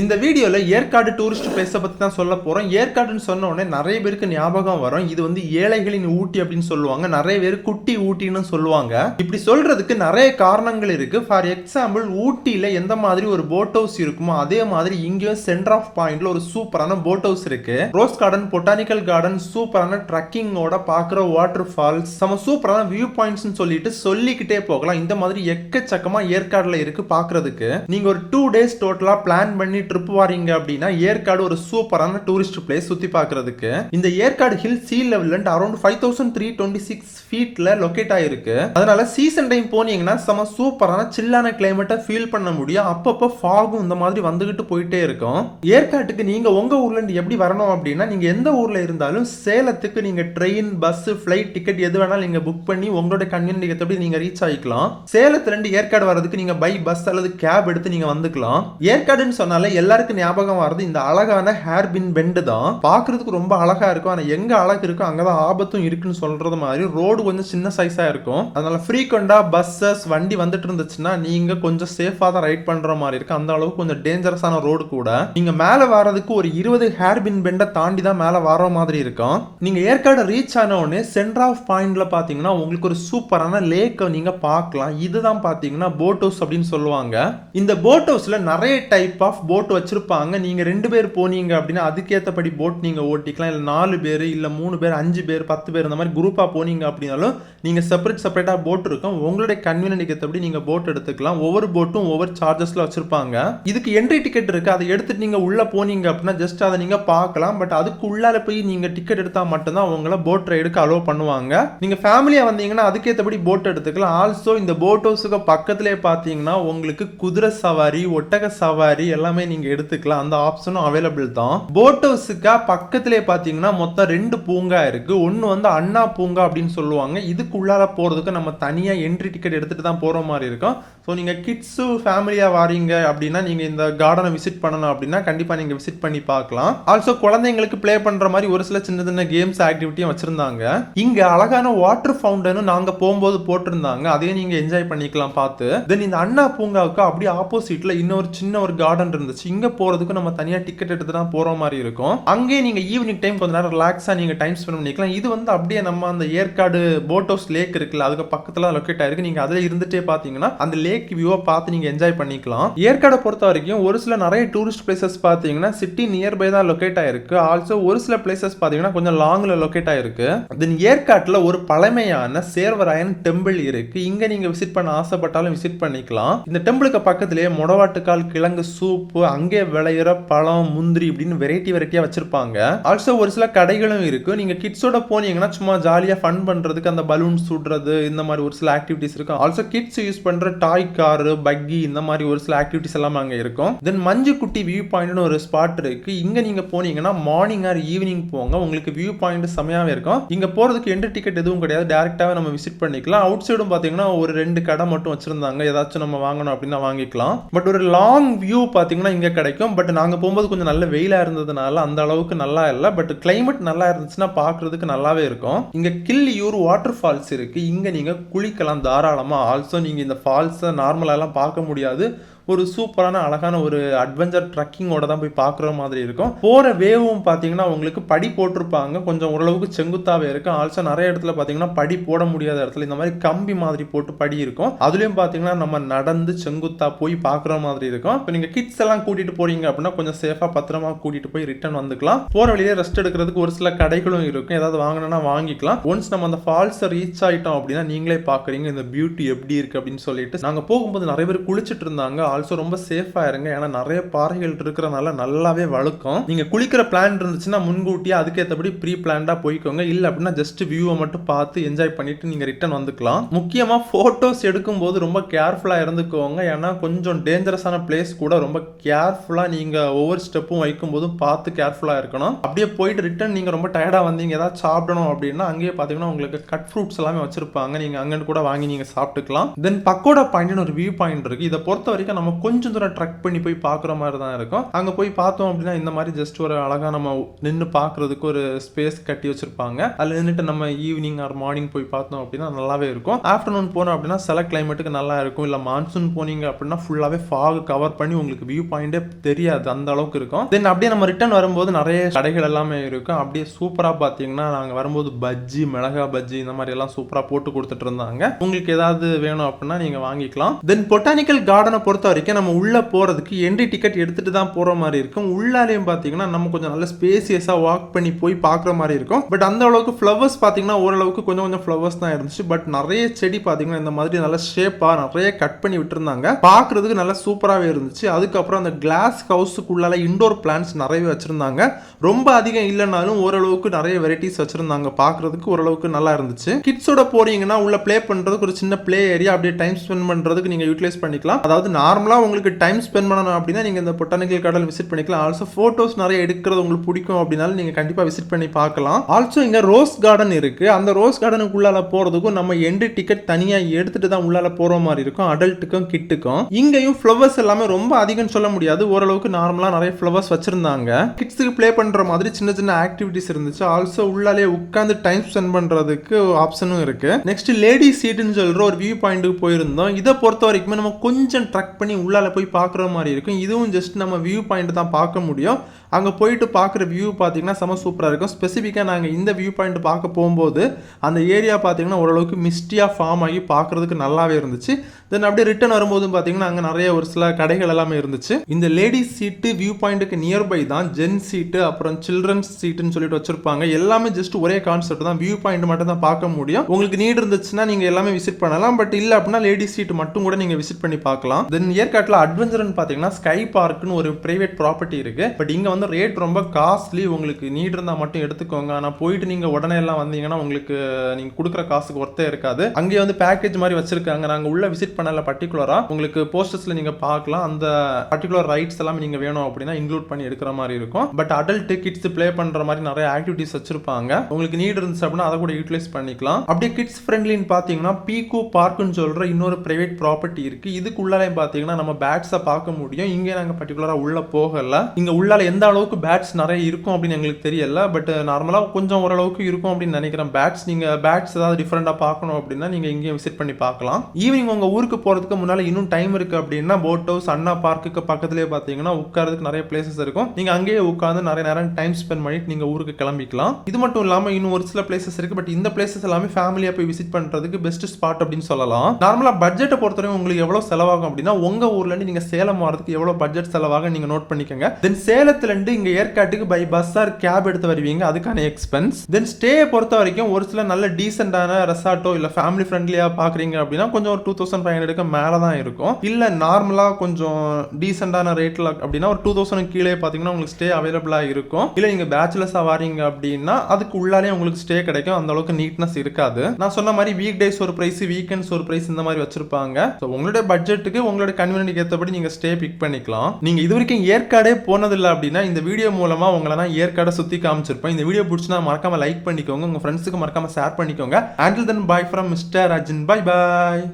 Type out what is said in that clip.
இந்த வீடியோவில் ஏற்காடு டூரிஸ்ட் பிளேஸை பற்றி தான் சொல்ல போகிறோம் ஏற்காடுன்னு சொன்ன உடனே நிறைய பேருக்கு ஞாபகம் வரும். இது வந்து ஏழைகளின் ஊட்டி அப்படின்னு சொல்லுவாங்க. நிறைய பேர் குட்டி ஊட்டின்னு சொல்லுவாங்க. இப்படி சொல்றதுக்கு நிறைய காரணங்கள் இருக்கு. ஃபார் எக்ஸாம்பிள் ஊட்டியில் எந்த மாதிரி ஒரு போட் ஹவுஸ் இருக்குமோ அதே மாதிரி இங்கேயும் சென்டர் ஆஃப் பாயிண்ட்ல ஒரு சூப்பரான போட் ஹவுஸ் இருக்கு. ரோஸ் கார்டன் பொட்டானிக்கல் கார்டன் சூப்பரான ட்ரக்கிங்கோட பார்க்குற வாட்டர் ஃபால்ஸ் நம்ம சூப்பரான வியூ பாயிண்ட்ஸ்னு சொல்லிட்டு சொல்லிக்கிட்டே போகலாம். இந்த மாதிரி எக்கச்சக்கமாக ஏற்காடில் இருக்கு பார்க்கறதுக்கு. நீங்க ஒரு டூ டேஸ் டோட்டலாக பிளான் பண்ணி ட்ரிப் வாரீங்க அப்படின்னா ஏற்காடு ஒரு சூப்பரான டூரிஸ்ட் பிளேஸ் சுத்தி பார்க்குறதுக்கு. இந்த Yercaud hill sea level and around five thousand three twenty six ஃபீட்ல locate ஆயிருக்கு. அதனால சீசன் டைம் போனீங்கன்னா செம சூப்பரான சில்லான கிளைமேட்டை ஃபீல் பண்ண முடியும். அப்பப்போ ஃபாகும் இந்த மாதிரி வந்துகிட்டு போயிட்டே இருக்கும். ஏற்காட்டுக்கு நீங்க உங்க ஊர்ல இருந்து எப்படி வரணும் அப்படின்னா நீங்க எந்த ஊர்ல இருந்தாலும் சேலத்துக்கு நீங்க ட்ரெயின் பஸ் ஃப்ளைட் டிக்கெட் எது வேணாலும் நீங்க புக் பண்ணி உங்களோட கன்வீனியன்ட் எப்படி நீங்க ரீச் ஆகிக்கலாம் சேலத்துலேருந்து ஏற்காடு வரதுக்கு நீங்க பை பஸ் அல்லது கேப் எடுத்து நீங்க வந்துக்கலாம். ஏற்காடுன்னு சொன்னாலே எல்லாருக்கும் ஞாபகம் வர்றது இந்த அழகான ஹேர் பின் பெண்டு தான். பார்க்கறதுக்கு ரொம்ப அழகா இருக்கும். ஆனா எங்க அழகு இருக்கோ அங்கதான் ஆபத்தும் இருக்குன்னு சொல்றது மாதிரி ரோடு கொஞ்சம் சின்ன சைஸா இருக்கும். அதனால ஃப்ரீக்வெண்டா பஸ்ஸஸ் வண்டி வந்துட்டு இருந்துச்சுன்னா நீங்க கொஞ்சம் சேஃபா தான் ரைட் பண்ற மாதிரி இருக்கு. அந்த அளவுக்கு கொஞ்சம் டேஞ்சரஸான ரோடு கூட. நீங்க மேல வர்றதுக்கு ஒரு இருபது ஹேர் பின் பெண்டை தாண்டி தான் மேல வர மாதிரி இருக்கும். நீங்க ஏற்காடு ரீச் ஆன உடனே சென்டர் ஆஃப் பாயிண்ட்ல பாத்தீங்கன்னா உங்களுக்கு ஒரு சூப்பரான லேக்கை நீங்க பார்க்கலாம். இதுதான் பாத்தீங்கன்னா போட் ஹவுஸ் அப்படின்னு சொல்லுவாங்க. இந்த போட் ஹவுஸ்ல நிறைய டைப் ஆஃப் போட் வச்சிருப்பாங்க. நீங்க ரெண்டு பேர் போனீங்க அப்படின்னா அதுக்கேற்றபடி போட் நீங்கள் ஓட்டிக்கலாம். இல்லை நாலு பேர் இல்லை மூணு பேர் அஞ்சு பேர் பத்து பேர் இந்த மாதிரி குரூப்பாக போனீங்க அப்படின்னாலும் நீங்க செப்பரேட் செப்பரேட்டாக போட் இருக்கும். உங்களுடைய கன்வீனியன்ட் ஏற்றபடி நீங்கள் போட் எடுத்துக்கலாம். ஒவ்வொரு போட்டும் ஒவ்வொரு சார்ஜஸில் வச்சுருப்பாங்க. இதுக்கு என்ட்ரி டிக்கெட் இருக்கு. அதை எடுத்துகிட்டு நீங்கள் உள்ளே போனீங்க அப்படின்னா ஜஸ்ட் அதை நீங்க பார்க்கலாம். பட் அதுக்கு உள்ளால போய் நீங்கள் டிக்கெட் எடுத்தால் மட்டும்தான் உங்களை போட் ரைடுக்கு அலோவ் பண்ணுவாங்க. நீங்க ஃபேமிலியாக வந்தீங்கன்னா அதுக்கேற்றபடி போட் எடுத்துக்கலாம். ஆல்சோ இந்த போட் ஹவுஸுக்கு பக்கத்துலேயே பார்த்தீங்கன்னா உங்களுக்கு குதிரை சவாரி ஒட்டக சவாரி எல்லாமே நீங்கள் எடுத்துக்கலாம். அந்த ஆப்ஷனும் அவைலபிள் தான். போட் ஹவுஸுக்கு பக்கத்திலே பார்த்தீங்கன்னா மொத்தம் ரெண்டு பூங்கா இருக்கு. ஒன்று வந்து அண்ணா பூங்கா அப்படின்னு சொல்லுவாங்க. இதுக்கு உள்ளார போறதுக்கு நம்ம தனியா என்ட்ரி டிக்கெட் எடுத்துட்டு தான் போற மாதிரி இருக்கும். ஸோ நீங்க கிட்ஸு ஃபேமிலியா வாரீங்க அப்படின்னா நீங்க இந்த கார்டனை விசிட் பண்ணணும் அப்படின்னா கண்டிப்பா நீங்க விசிட் பண்ணி பார்க்கலாம். ஆல்சோ குழந்தைங்களுக்கு ப்ளே பண்ற மாதிரி ஒரு சில சின்ன சின்ன கேம்ஸ் ஆக்டிவிட்டியும் வச்சிருந்தாங்க. இங்க அழகான வாட்டர் ஃபவுண்டனும் நாங்க போகும்போது போட்டிருந்தாங்க. அதையும் நீங்க என்ஜாய் பண்ணிக்கலாம் பார்த்து. தென் இந்த அண்ணா பூங்காவுக்கு அப்படியே ஆப்போசிட்ல இன்னொரு சின்ன ஒரு கார்டன் இருந்துச்சு. இங்க போறதுக்கு நம்ம தனியா டிக்கெட் எடுத்து தான் போற மாதிரி இருக்கும். அங்கேயே நீங்க ஈவினிங் டைம் கொஞ்ச நேரம் ரிலாக்ஸா நீங்க டைம் ஸ்பெண்ட் பண்ணிக்கலாம். இது வந்து அப்படியே நம்ம அந்த ஏற்காடு போட் ஹவுஸ் லேக் இருக்குல்ல அதுக்கு பக்கத்துல லொக்கேட் ஆயிருக்கு. நீங்க அதுல இருந்துட்டே பாத்தீங்கன்னா அந்த லேக் வியூவை பார்த்து நீங்க என்ஜாய் பண்ணிக்கலாம். ஏற்காடை பொறுத்த வரைக்கும் ஒரு சில நிறைய டூரிஸ்ட் பிளேசஸ் பாத்தீங்கன்னா சிட்டி நியர்பை தான் லொக்கேட் ஆயிருக்கு. ஆல்சோ ஒரு சில பிளேசஸ் பாத்தீங்கன்னா கொஞ்சம் லாங்ல லொக்கேட் ஆயிருக்கு. தென் ஏற்காட்டுல ஒரு பழமையான சேர்வராயன் டெம்பிள் இருக்கு. இங்க நீங்க விசிட் பண்ண ஆசைப்பட்டாலும் விசிட் பண்ணிக்கலாம். இந்த டெம்பிளுக்கு பக்கத்திலேயே முடவாட்டுக்கால் கிழங்கு சூப்பு அங்கே விளையிற பழம் முந்திரி இப்படின்னு வெரைட்டி வெரைட்டியாக வச்சிருப்பாங்க. ஆல்சோ ஒரு சில கடைகளும் இருக்கு. நீங்க கிட்ஸோட போனீங்கன்னா சும்மா ஜாலியாக ஃபன் பண்றதுக்கு அந்த பலூன் சுடுறது இந்த மாதிரி ஒரு சில ஆக்டிவிட்டிஸ் இருக்கும். ஆல்சோ கிட்ஸ் யூஸ் பண்ற டாய் காரு பக்கி இந்த மாதிரி ஒரு சில ஆக்டிவிட்டிஸ் எல்லாம் அங்கே இருக்கும். தென் மஞ்சு குட்டி வியூ பாயிண்ட்னு ஒரு ஸ்பாட் இருக்கு. இங்க நீங்க போனீங்கன்னா மார்னிங் ஆர் ஈவினிங் போங்க. உங்களுக்கு வியூ பாயிண்ட் செமையாவே இருக்கும். இங்க போறதுக்கு என்ட்ரி டிக்கெட் எதுவும் கிடையாது. டேரக்டாவே நம்ம விசிட் பண்ணிக்கலாம். அவுட் சைடும் பாத்தீங்கன்னா ஒரு ரெண்டு கடை மட்டும் வச்சிருந்தாங்க. ஏதாச்சும் நம்ம வாங்கணும் அப்படின்னா வாங்கிக்கலாம். பட் ஒரு லாங் வியூ பாத்தீங்கன்னா இங்கே கிடைக்கும். பட் நாங்கள் போகும்போது கொஞ்சம் நல்ல வெயிலா இருந்ததுனால அந்த அளவுக்கு நல்லா இல்லை. பட் கிளைமேட் நல்லா இருந்துச்சுன்னா பார்க்குறதுக்கு நல்லாவே இருக்கும். இங்க கில்லியூர் வாட்டர் ஃபால்ஸ் இருக்கு. இங்க நீங்க குளிக்கலாம் தாராளமாக ஆல்சோ நீங்கள் இந்த ஃபால்ஸை நார்மலாலாம் பார்க்க முடியாது. ஒரு சூப்பரான அழகான ஒரு அட்வென்ச்சர் ட்ரக்கிங்கோட தான் போய் பார்க்குற மாதிரி இருக்கும். போகிற வேவும் பார்த்தீங்கன்னா உங்களுக்கு படி போட்டிருப்பாங்க. கொஞ்சம் ஓரளவுக்கு செங்குத்தாகவே இருக்கும் ஆல்சோ நிறைய இடத்துல பார்த்தீங்கன்னா படி போட முடியாத இடத்துல இந்த மாதிரி கம்பி மாதிரி போட்டு படி இருக்கும். அதுலேயும் பார்த்தீங்கன்னா நம்ம நடந்து செங்குத்தா போய் பார்க்குற மாதிரி இருக்கும். இப்போ நீங்கள் கிட்ஸ் எல்லாம் கூட்டிகிட்டு போகிறீங்க அப்படின்னா கொஞ்சம் சேஃபாக பத்திரமா கூட்டிகிட்டு போய் ரிட்டர்ன் வந்துக்கலாம். போகிற வழியிலே ரெஸ்ட் எடுக்கிறதுக்கு ஒரு சில கடைகளும் இருக்கும். ஏதாவது வாங்கினா வாங்கிக்கலாம். ஒன்ஸ் நம்ம அந்த ஃபால்ஸை ரீச் ஆகிட்டோம் அப்படின்னா நீங்களே பார்க்குறீங்க இந்த பியூட்டி எப்படி இருக்கு அப்படின்னு சொல்லிட்டு. நாங்கள் போகும்போது நிறைய பேர் குளிச்சுட்டு இருந்தாங்க. ஆல்சோ ரொம்ப சேஃபாக இருங்க. ஏன்னா நிறைய பாறைகள் இருக்கிறனால நல்லாவே வழுக்கும். நீங்கள் குளிக்கிற பிளான் இருந்துச்சுன்னா முன்கூட்டியே அதுக்கேற்றபடி ப்ரீ பிளான்டாக போய்க்கோங்க. இல்லை அப்படின்னா ஜஸ்ட் வியூவை மட்டும் பார்த்து என்ஜாய் பண்ணிட்டு நீங்கள் ரிட்டர்ன் வந்துக்கலாம். முக்கியமாக ஃபோட்டோஸ் எடுக்கும்போது ரொம்ப கேர்ஃபுல்லாக இருந்துக்கோங்க. ஏன்னா கொஞ்சம் டேஞ்சரஸான பிளேஸ் கூட ரொம்ப கேர்ஃபுல்லாக நீங்கள் ஒவ்வொரு ஸ்டெப்பும் வைக்கும் போதும் பார்த்து கேர்ஃபுல்லாக இருக்கணும். அப்படியே போயிட்டு ரிட்டர்ன் நீங்கள் ரொம்ப டயர்டாக வந்தீங்க ஏதாவது சாப்பிடணும் அப்படின்னா அங்கேயே பார்த்தீங்கன்னா உங்களுக்கு கட் ஃப்ரூட்ஸ் எல்லாமே வச்சிருப்பாங்க. நீங்கள் அங்கேன்னு கூட வாங்கி நீங்கள் சாப்பிட்டுக்கலாம். தென் பக்கோடா பாயிண்ட்னு ஒரு வியூ பாயிண்ட் இருக்குது இதை பொறுத்த வரைக்கும் நம்ம நம்ம கொஞ்சம் தூரம் ட்ரக் பண்ணி போய் பார்க்குற மாதிரி தான் இருக்கும். அங்கே போய் பார்த்தோம் அப்படின்னா இந்த மாதிரி ஜஸ்ட் ஒரு அழகாக நம்ம நின்று பார்க்குறதுக்கு ஒரு ஸ்பேஸ் கட்டி வச்சுருப்பாங்க. அதில் நின்றுட்டு நம்ம ஈவினிங் ஆர் மார்னிங் போய் பார்த்தோம் அப்படின்னா நல்லாவே இருக்கும். ஆஃப்டர்நூன் போனோம் அப்படின்னா சில கிளைமேட்டுக்கு நல்லா இருக்கும். இல்லை மான்சூன் போனீங்க அப்படின்னா ஃபுல்லாகவே ஃபாக் கவர் பண்ணி உங்களுக்கு வியூ பாயிண்டே தெரியாது. அந்த அளவுக்கு இருக்கும். தென் அப்படியே நம்ம ரிட்டர்ன் வரும்போது நிறைய கடைகள் எல்லாமே இருக்கும். அப்படியே சூப்பராக பார்த்தீங்கன்னா நாங்கள் வரும்போது பஜ்ஜி மிளகா பஜ்ஜி இந்த மாதிரி எல்லாம் சூப்பராக போட்டு கொடுத்துட்டு இருந்தாங்க. உங்களுக்கு ஏதாவது வேணும் அப்படின்னா நீங்கள் வாங்கிக்கலாம். தென் பொட்டானிக்கல் கார்டனை பொறுத்த வரைக்கும் நம்ம உள்ளே போகிறதுக்கு என்ட்ரி டிக்கெட் எடுத்துகிட்டு தான் போகிற மாதிரி இருக்கும். உள்ளாலேயும் பார்த்தீங்கன்னா நம்ம கொஞ்சம் நல்ல ஸ்பேசியஸாக வாக் பண்ணி போய் பார்க்குற மாதிரி இருக்கும். பட் அந்த அளவுக்கு ஃப்ளவர்ஸ் பார்த்தீங்கன்னா ஓரளவுக்கு கொஞ்சம் கொஞ்சம் ஃப்ளவர்ஸ் தான் இருந்துச்சு. பட் நிறைய செடி பார்த்தீங்கன்னா இந்த மாதிரி நல்ல ஷேப்பாக நிறைய கட் பண்ணி விட்டுருந்தாங்க. பார்க்குறதுக்கு நல்லா சூப்பராகவே இருந்துச்சு. அதுக்கப்புறம் அந்த கிளாஸ் ஹவுஸுக்குள்ளால இண்டோர் பிளான்ஸ் நிறையவே வச்சுருந்தாங்க. ரொம்ப அதிகம் இல்லைனாலும் ஓரளவுக்கு நிறைய வெரைட்டிஸ் வச்சுருந்தாங்க. பார்க்குறதுக்கு ஓரளவுக்கு நல்லா இருந்துச்சு. கிட்ஸோட போறீங்கன்னா உள்ள ப்ளே பண்ணுறதுக்கு ஒரு சின்ன ப்ளே ஏரியா அப்படியே டைம் ஸ்பெண்ட் பண்ணுறதுக்கு நீங்கள் யூட்டிலைஸ் பண்ணிக்கலாம். அதாவது நார்மலாக உங்களுக்கு டைம் ஸ்பெண்ட் பண்ணணும் அப்படின்னா நீங்கள் இந்த பொட்டானிக்கல் கார்டன் விசிட் பண்ணிக்கலாம். ஆல்சோ ஃபோட்டோஸ் நிறைய எடுக்கிறது உங்களுக்கு பிடிக்கும் அப்படின்னாலும் நீங்கள் கண்டிப்பாக விசிட் பண்ணி பார்க்கலாம். ஆல்சோ இங்கே ரோஸ் கார்டன் இருக்கு. அந்த ரோஸ் கார்டனுக்குள்ளால போகிறதுக்கும் நம்ம என்ட்ரி டிக்கெட் தனியாக எடுத்துட்டு தான் உள்ளால போகிற மாதிரி இருக்கும். அடல்ட்டுக்கும் கிட்டுக்கும் இங்கேயும் ஃப்ளவர்ஸ் எல்லாமே ரொம்ப அதிகம்னு சொல்ல முடியாது. ஓரளவுக்கு நார்மலாக நிறைய ஃப்ளவர்ஸ் வச்சிருந்தாங்க. கிட்ஸுக்கு ப்ளே பண்ணுற மாதிரி சின்ன சின்ன ஆக்டிவிட்டிஸ் இருந்துச்சு. ஆல்சோ உள்ளாலே உட்காந்து டைம் ஸ்பெண்ட் பண்ணுறதுக்கு ஆப்ஷனும் இருக்குது நெக்ஸ்ட் லேடி சீட்டுன்னு சொல்கிற ஒரு வியூ பாயிண்ட்டுக்கு போயிருந்தோம். இதை பொறுத்த வரைக்குமே நம்ம கொஞ்சம் ட்ரக் பண்ணி உள்ளால போய் பார்க்குற மாதிரி இருக்கும். இதுவும் ஜஸ்ட் நம்ம வியூ பாயிண்ட் தான் பார்க்க முடியும். அங்கே போயிட்டு பார்க்குற வியூ பார்த்தீங்கன்னா செம சூப்பராக இருக்கும். ஸ்பெசிஃபிக்காக நாங்கள் இந்த வியூ பாயிண்ட் பார்க்க போகும்போது அந்த ஏரியா பார்த்தீங்கன்னா ஓரளவுக்கு மிஸ்டியாக ஃபார்ம் ஆகி பார்க்குறதுக்கு நல்லாவே இருந்துச்சு. தென் அப்படியே ரிட்டர்ன் வரும்போது பார்த்தீங்கன்னா அங்கே நிறைய ஒரு சில கடைகள் எல்லாமே இருந்துச்சு. இந்த லேடிஸ் சீட்டு வியூ பாயிண்ட்டுக்கு நியர்பை தான் ஜென் சீட்டு அப்புறம் சில்ட்ரன்ஸ் சீட்டுன்னு சொல்லிட்டு வச்சிருப்பாங்க. எல்லாமே ஜஸ்ட் ஒரே கான்செப்ட் தான். வியூ பாயிண்ட் மட்டும் தான் பார்க்க முடியும். உங்களுக்கு நீட் இருந்துச்சுன்னா நீங்கள் எல்லாமே விசிட் பண்ணலாம். பட் இல்லை அப்படின்னா லேடிஸ் சீட் மட்டும் கூட நீங்கள் விசிட் பண்ணி பார்க்கலாம். தென் ஏற்காட்டில் அட்வென்ச்சர்னு பார்த்தீங்கன்னா ஸ்கை பார்க்னு ஒரு பிரைவேட் ப்ராப்பர்ட்டி இருக்கு. பட் இங்கே வந்து ரேட் ரொம்ப காஸ்ட்லி உங்களுக்கு நீட் இருந்தால் மட்டும் எடுத்துக்கோங்க. ஆனால் போயிட்டு நீங்கள் உடனே எல்லாம் வந்தீங்கன்னா உங்களுக்கு நீங்கள் கொடுக்குற காசுக்கு ஒர்த்தே இருக்காது. அங்கேயே வந்து பேக்கேஜ் மாதிரி வச்சிருக்காங்க. நாங்கள் உள்ள விசிட் பண்ணல பர்டிகுலராக உங்களுக்கு போஸ்டர்ஸில் நீங்கள் பார்க்கலாம். அந்த பர்டிகுலர் ரைட்ஸ் எல்லாம் நீங்கள் வேணும் அப்படின்னா இன்க்ளூட் பண்ணி எடுக்கிற மாதிரி இருக்கும். பட் அடல்ட் கிட்ஸ் ப்ளே பண்ணுற மாதிரி நிறைய ஆக்டிவிட்டிஸ் வச்சிருப்பாங்க. உங்களுக்கு நீட் இருந்துச்சு அப்படின்னா அதை கூட யூட்டிலைஸ் பண்ணிக்கலாம். அப்படியே கிட்ஸ் ஃப்ரெண்ட்லின்னு பார்த்தீங்கன்னா பீகோ பார்க்குன்னு சொல்கிற இன்னொரு பிரைவேட் ப்ராப்பர்ட்டி இருக்குது இதுக்குள்ளாலையும் பார்த்தீங்கன்னா நம்ம பேட்ஸை பார்க்க முடியும். இங்கே நாங்கள் பர்டிகுலராக உள்ளே போகல. இங்கே உள்ளால எந்த அளவுக்கு பேட்ஸ் நிறைய இருக்கும் அப்படின்னு எங்களுக்கு தெரியல. பட் நார்மலாக கொஞ்சம் ஓரளவுக்கு இருக்கும் அப்படின்னு நினைக்கிறேன். பேட்ஸ் நீங்கள் பேட்ஸ் ஏதாவது டிஃப்ரெண்ட்டாக பார்க்கணும் அப்படின்னா நீங்கள் இங்கேயும் விசிட் பண்ணி பார்க்கலாம். ஈவினிங் உங்கள் ஊருக்கு போகிறதுக்கு முன்னால் இன்னும் டைம் இருக்குது அப்படின்னா போட் ஹவுஸ் அண்ணா பார்க்குக்கு பக்கத்துலேயே பார்த்தீங்கன்னா உட்காரதுக்கு நிறைய பிளேசஸ் இருக்கும். நீங்கள் அங்கேயே உட்காந்து நிறைய நேரம் டைம் ஸ்பெண்ட் பண்ணிட்டு நீங்கள் ஊருக்கு கிளம்பிக்கலாம். இது மட்டும் இல்லாமல் இன்னும் ஒரு சில பிளேசஸ் இருக்குது பட் இந்த பிளேசஸ் எல்லாமே ஃபேமிலியாக போய் விசிட் பண்ணுறதுக்கு பெஸ்ட் ஸ்பாட் அப்படின்னு சொல்லலாம். நார்மலாக பட்ஜெட்டை பொறுத்தவரைக்கும் உங்களுக்கு எவ்வளோ செலவாகும் அப்படின்னா உங்கள் ஊர்லேருந்து நீங்கள் சேலம் வரதுக்கு எவ்வளோ பட்ஜெட் செலவாக நீங்கள் நோட் பண்ணிக்கோங்க. தென் சேலத்தில் சேலத்துலேருந்து இங்கே ஏற்காட்டுக்கு பை பஸ் ஆர் கேப் எடுத்து வருவீங்க. அதுக்கான எக்ஸ்பென்ஸ் தென் ஸ்டேயை பொறுத்த வரைக்கும் ஒரு சில நல்ல டீசெண்டான ரெசார்ட்டோ இல்லை ஃபேமிலி ஃப்ரெண்ட்லியாக பார்க்குறீங்க அப்படின்னா கொஞ்சம் ஒரு டூ தௌசண்ட் ஃபைவ் ஹண்ட்ரடுக்கு மேலே தான் இருக்கும். இல்லை நார்மலாக கொஞ்சம் டீசெண்டான ரேட்டில் அப்படின்னா ஒரு டூ தௌசண்ட் கீழே பார்த்தீங்கன்னா உங்களுக்கு ஸ்டே அவைலபிளாக இருக்கும். இல்லை நீங்கள் பேச்சுலர்ஸாக வாரீங்க அப்படின்னா அதுக்கு உள்ளாலே உங்களுக்கு ஸ்டே கிடைக்கும். அந்த அளவுக்கு நீட்னஸ் இருக்காது. நான் சொன்ன மாதிரி வீக் டேஸ் ஒரு ப்ரைஸ் வீக்கெண்ட்ஸ் ஒரு ப்ரைஸ் இந்த மாதிரி வச்சிருப்பாங்க. ஸோ உங்களுடைய பட்ஜெட்டுக்கு உங்களுடைய கன்வீனியன்ட் ஏற்றபடி நீங்கள் ஸ்டே பிக் பண்ணிக்கலாம். நீங்கள் இது வரைக்கும் ஏற்காடே போனதில்லை அப்படின்னா இந்த வீடியோ மூலமாக உங்களை நான் ஏற்காடை சுற்றி காமிச்சிருப்பேன். இந்த வீடியோ பிடிச்சினா மறக்காமல் லைக் பண்ணிக்கோங்க. உங்கள் ஃப்ரெண்ட்ஸுக்கு மறக்காம ஷேர் பண்ணிக்கோங்க. Until then bye from mister Arjun bye bye